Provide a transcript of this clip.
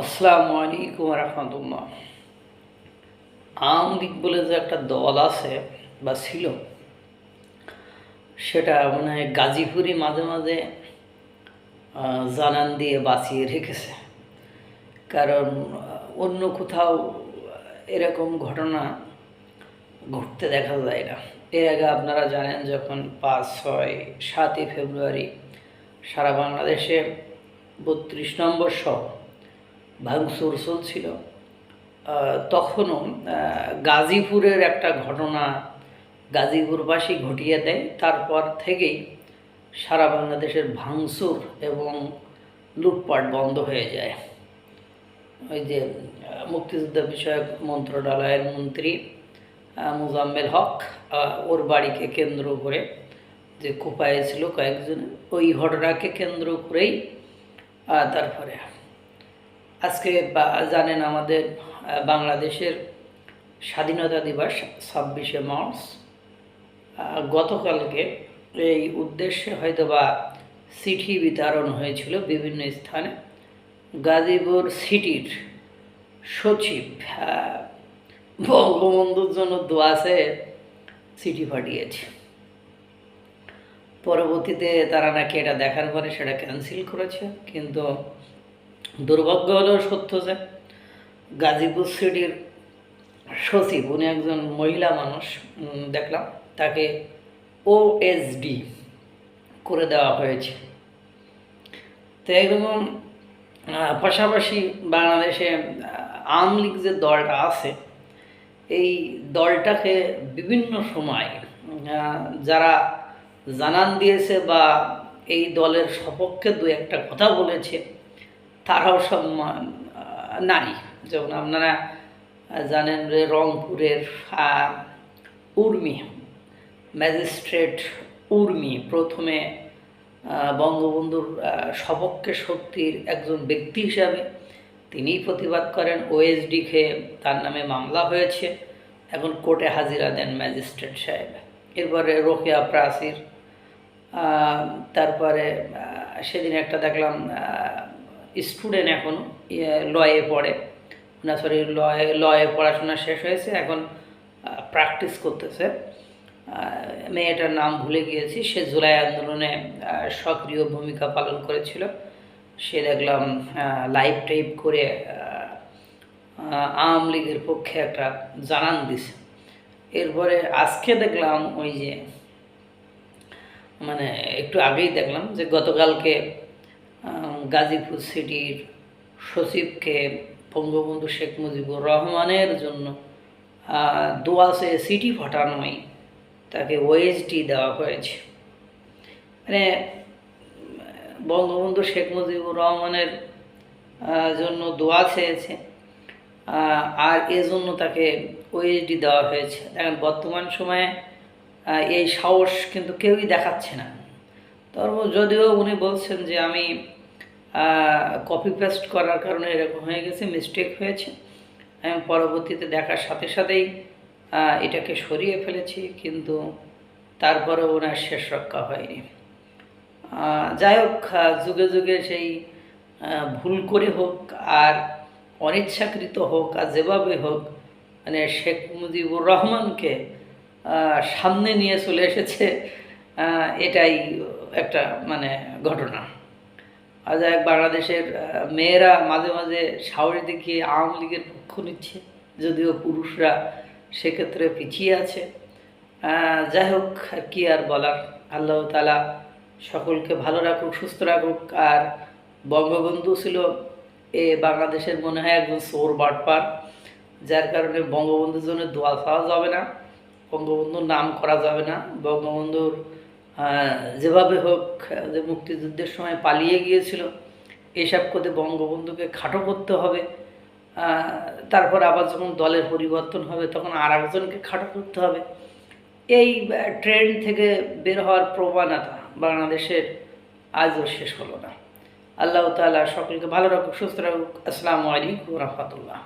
আসসালামু আলাইকুম রহমতুল্লাহ। আওয়ামী লীগ বলে যে একটা দল আছে বা ছিল, সেটা মনে হয় গাজীপুরে মাঝে মাঝে জানান দিয়ে বাঁচিয়ে রেখেছে। কারণ, অন্য কোথাও এরকম ঘটনা ঘটতে দেখা যায় না। এর আগে আপনারা জানেন যখন পাঁচ, ছয়, সাতই ফেব্রুয়ারি সারা বাংলাদেশে বত্রিশ নম্বর সহ ভাঙচুর চলছিল। তখনও গাজীপুরের একটা ঘটনা গাজীপুরবাসী ঘটিয়ে দেয়। তারপর থেকেই সারা বাংলাদেশের ভাঙচুর এবং লুটপাট বন্ধ হয়ে যায়। ওই যে মুক্তিযুদ্ধ বিষয়ক মন্ত্রণালয়ের মন্ত্রী মুজাম্মেল হক ওর বাড়িকে কেন্দ্র করে যে কোপায় ছিল কয়েকজন, ওই ঘটনাকে কেন্দ্র করেই তারপরে আজকে জানেন আমাদের বাংলাদেশের স্বাধীনতা দিবস ছাব্বিশে মার্চ গতকালকে। এই উদ্দেশ্যে হয়তো বা চিঠি বিতরণ হয়েছিল বিভিন্ন স্থানে। গাজীপুর সিটির সচিব বঙ্গবন্ধুর জন্য দোয়াশে চিঠি পাঠিয়েছে। পরবর্তীতে তারা নাকি এটা দেখার পরে সেটা ক্যান্সেল করেছে, কিন্তু দুর্ভাগ্য হলেও সত্য যে গাজীপুর সিটির সচিব, উনি একজন মহিলা মানুষ দেখলাম, তাকে ওএসডি করে দেওয়া হয়েছে। তো এরকম পাশাপাশি বাংলাদেশে আওয়ামী লীগ যে দলটা আছে, এই দলটাকে বিভিন্ন সময় যারা জানান দিয়েছে বা এই দলের সপক্ষে দু একটা কথা বলেছে তারাও সব নারী। যেমন আপনারা জানেন যে রংপুরের উর্মি ম্যাজিস্ট্রেট উর্মি প্রথমে বঙ্গবন্ধুর সপক্ষে শক্তির একজন ব্যক্তি হিসাবে তিনিই প্রতিবাদ করেন। ওএসডি খেয়ে তার নামে মামলা হয়েছে। এখন কোর্টে হাজিরা দেন ম্যাজিস্ট্রেট সাহেব। এরপরে রোকেয়া প্রাচীর আহ, তারপরে সেদিন একটা দেখলাম স্টুডেন্ট এখন লয়ে পড়ে। না সরি লয়ে লয়ে পড়াশোনা শেষ হয়েছে, এখন প্র্যাকটিস করতেছে। মেয়েটার নাম ভুলে গিয়েছি, সে জুলাই আন্দোলনে সক্রিয় ভূমিকা পালন করেছিল। সে দেখলাম লাইভ টাইপ করে আওয়ামী লীগের পক্ষে একটা জানান দিছে। এরপরে আজকে দেখলাম ওই যে মানে একটু আগেই দেখলাম যে গতকালকে গাজীপুর সিটির সচিবকে বঙ্গবন্ধু শেখ মুজিবুর রহমানের জন্য দোয়াশে সিটি ফাটানোয় তাকে ওএসডি দেওয়া হয়েছে। মানে বঙ্গবন্ধু শেখ মুজিবুর রহমানের জন্য দোয়া চেয়েছে আর এজন্য তাকে ওএসডি দেওয়া হয়েছে। দেখেন, বর্তমান সময়ে এই সাহস কিন্তু কেউই দেখাচ্ছে না। তবে যদিও উনি বলছেন যে আমি কপি পেস্ট করার কারণে এরকম হয়ে গেছে মিস্টেক হয়েছে। আমি পরবর্তীতে দেখার সাথে সাথেই এটাকে সরিয়ে ফেলেছি, কিন্তু তারপরেও ওনার শেষ রক্ষা হয়নি। যাই হোক যুগে যুগে সেই ভুল করে হোক আর অনিচ্ছাকৃত হোক আর যেভাবে হোক মানে শেখ মুজিবুর রহমানকে সামনে নিয়ে চলে এসেছে এটাই একটা মানে ঘটনা। আর বাংলাদেশের মেয়েরা মাঝে মাঝে সাহস দেখিয়ে আওয়ামী লীগের পক্ষ নিচ্ছে, যদিও পুরুষরা সেক্ষেত্রে পিছিয়ে আছে। যাই হোক, আর কি আর বলার, আল্লাহ তালা সকলকে ভালো রাখুক, সুস্থ রাখুক। আর বঙ্গবন্ধু ছিল এ বাংলাদেশের মনে হয় একজন সোর বাটপার, যার কারণে বঙ্গবন্ধুর জন্য দোয়া পাওয়া যাবে না, বঙ্গবন্ধুর নাম করা যাবে না। বঙ্গবন্ধুর যেভাবে হোক, যে মুক্তিযুদ্ধের সময় পালিয়ে গিয়েছিল, এসব করতে বঙ্গবন্ধুকে খাটো করতে হবে। তারপর আবার যখন দলের পরিবর্তন হবে, তখন আর একজনকে খাটো করতে হবে। এই ট্রেন্ড থেকে বের হওয়ার প্রবণতা বাংলাদেশের আজও শেষ হলো না। আল্লাহ তাআলা সকলকে ভালো রাখুক, সুস্থ রাখুক। আসসালামু আলাইকুম রহমতুল্লাহ।